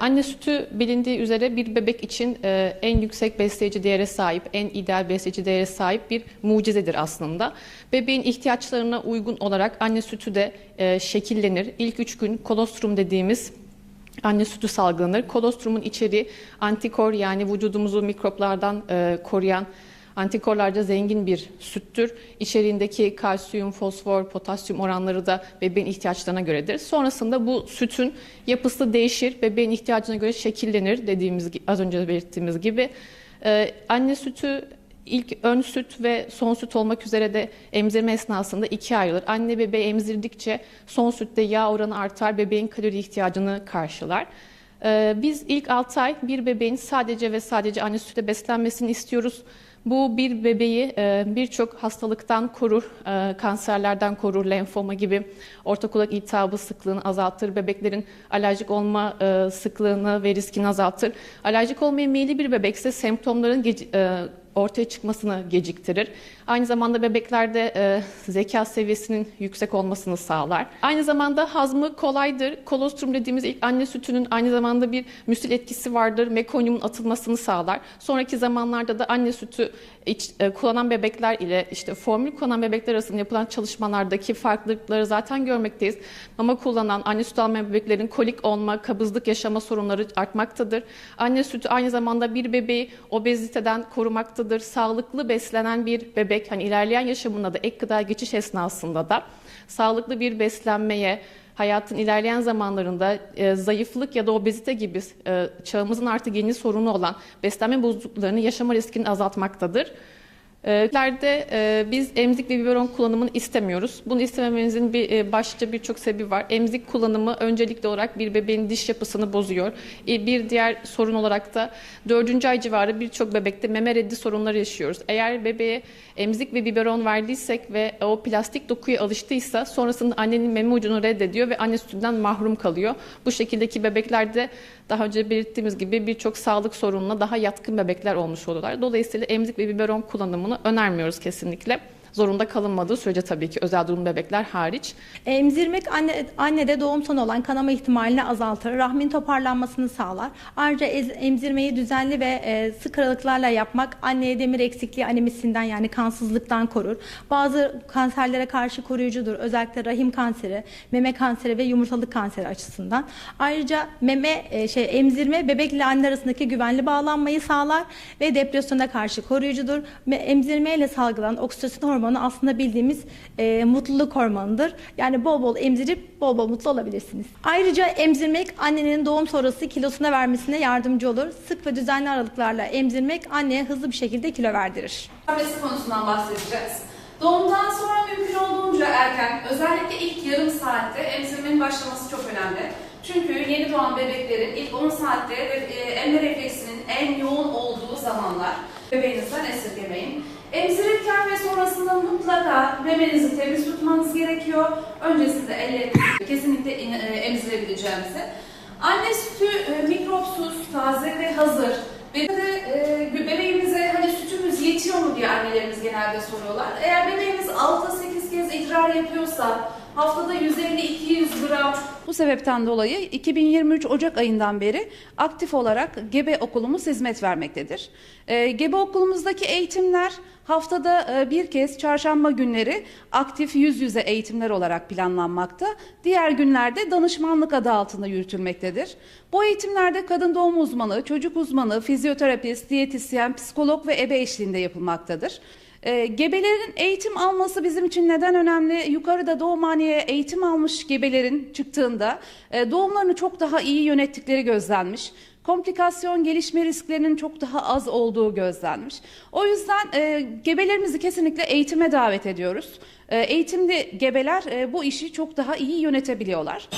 anne sütü bilindiği üzere bir bebek için e, en yüksek besleyici değere sahip, en ideal besleyici değere sahip bir mucizedir aslında. Bebeğin ihtiyaçlarına uygun olarak anne sütü de e, şekillenir. İlk üç gün kolostrum dediğimiz anne sütü salgılanır. Kolostrumun içeriği antikor yani vücudumuzu mikroplardan e, koruyan antikorlarca zengin bir süttür. İçeriğindeki kalsiyum, fosfor, potasyum oranları da bebeğin ihtiyaçlarına göredir. Sonrasında bu sütün yapısı değişir, bebeğin ihtiyacına göre şekillenir dediğimiz az önce belirttiğimiz gibi. Ee, anne sütü ilk ön süt ve son süt olmak üzere de emzirme esnasında ikiye ayrılır. Anne bebeği emzirdikçe son sütte yağ oranı artar, bebeğin kalori ihtiyacını karşılar. Ee, Biz ilk 6 ay bir bebeğin sadece ve sadece anne sütüyle beslenmesini istiyoruz. Bu bir bebeği e, birçok hastalıktan korur, e, kanserlerden korur, lenfoma gibi orta kulak iltihabı sıklığını azaltır, bebeklerin alerjik olma e, sıklığını ve riskini azaltır. Alerjik olmaya meyilli bir bebekse semptomların ortaya çıkmasını geciktirir. Aynı zamanda bebeklerde e, zeka seviyesinin yüksek olmasını sağlar. Aynı zamanda hazmı kolaydır. Kolostrum dediğimiz ilk anne sütünün aynı zamanda bir müsil etkisi vardır. Mekonyumun atılmasını sağlar. Sonraki zamanlarda da anne sütü iç- e, kullanan bebekler ile işte formül kullanan bebekler arasında yapılan çalışmalardaki farklılıkları zaten görmekteyiz. Mama kullanan anne sütü almayan bebeklerin kolik olma, kabızlık yaşama sorunları artmaktadır. Anne sütü aynı zamanda bir bebeği obeziteden korumaktadır. Sağlıklı beslenen bir bebek hani ilerleyen yaşamında da ek gıda geçiş esnasında da sağlıklı bir beslenmeye, hayatın ilerleyen zamanlarında e, zayıflık ya da obezite gibi e, çağımızın artık yeni sorunu olan beslenme bozukluklarını yaşama riskini azaltmaktadır. E, ileride e, biz emzik ve biberon kullanımını istemiyoruz. Bunu istemememizin bir e, başlıca birçok sebebi var. Emzik kullanımı öncelikli olarak bir bebeğin diş yapısını bozuyor. E, bir diğer sorun olarak da 4. ay civarı birçok bebekte meme reddi sorunları yaşıyoruz. Eğer bebeğe emzik ve biberon verdiysek ve o plastik dokuya alıştıysa sonrasında annenin meme ucunu reddediyor ve anne sütünden mahrum kalıyor. Bu şekildeki bebeklerde daha önce belirttiğimiz gibi birçok sağlık sorununa daha yatkın bebekler olmuş oluyorlar. Dolayısıyla emzik ve biberon kullanımını önermiyoruz kesinlikle. Zorunda kalınmadığı sürece tabii ki özel durum bebekler hariç. Emzirmek anne, annede doğum sonu olan kanama ihtimalini azaltır, rahmin toparlanmasını sağlar. Ayrıca emzirmeyi düzenli ve e, sık aralıklarla yapmak anneye demir eksikliği anemisinden yani kansızlıktan korur. Bazı kanserlere karşı koruyucudur. Özellikle rahim kanseri, meme kanseri ve yumurtalık kanseri açısından. Ayrıca meme e, şey emzirme bebekle anne arasındaki güvenli bağlanmayı sağlar ve depresyona karşı koruyucudur. Me- Emzirmeyle salgılanan oksitosin hormonu aslında bildiğimiz e, mutluluk hormonudur. Yani bol bol emzirip bol bol mutlu olabilirsiniz. Ayrıca emzirmek annenin doğum sonrası kilosuna vermesine yardımcı olur. Sık ve düzenli aralıklarla emzirmek anneye hızlı bir şekilde kilo verdirir. Besi konusundan bahsedeceğiz. Doğumdan sonra mümkün olduğunca erken, özellikle ilk yarım saatte emzirmenin başlaması çok önemli. Çünkü yeni doğan bebeklerin ilk 10 saatte e, emme refleksinin en yoğun olduğu zamanlar. Bebeğinizden esirgemeyin. Emzirirken ve sonrasında mutlaka memenizi temiz tutmanız gerekiyor. Öncesinde ellerinizi kesinlikle in- e, emzirebileceğinizi. Anne sütü e, mikropsuz, taze ve hazır. Ve de e, bebeğimize hani sütümüz yetiyor mu diye annelerimiz genelde soruyorlar. Eğer bebeğimiz 6-8 kez idrar yapıyorsa haftada 150-200 gram Bu sebepten dolayı 2023 Ocak ayından beri aktif olarak gebe okulumuz hizmet vermektedir. Ee, gebe okulumuzdaki eğitimler haftada e, bir kez çarşamba günleri aktif yüz yüze eğitimler olarak planlanmakta. Diğer günlerde danışmanlık adı altında yürütülmektedir. Bu eğitimlerde kadın doğum uzmanı, çocuk uzmanı, fizyoterapist, diyetisyen, psikolog ve ebe eşliğinde yapılmaktadır. E, gebelerin eğitim alması bizim için neden önemli? Yukarıda doğumhaneye eğitim almış gebelerin çıktığında e, doğumlarını çok daha iyi yönettikleri gözlenmiş. Komplikasyon gelişme risklerinin çok daha az olduğu gözlenmiş. O yüzden e, gebelerimizi kesinlikle eğitime davet ediyoruz. E, eğitimli gebeler e, bu işi çok daha iyi yönetebiliyorlar.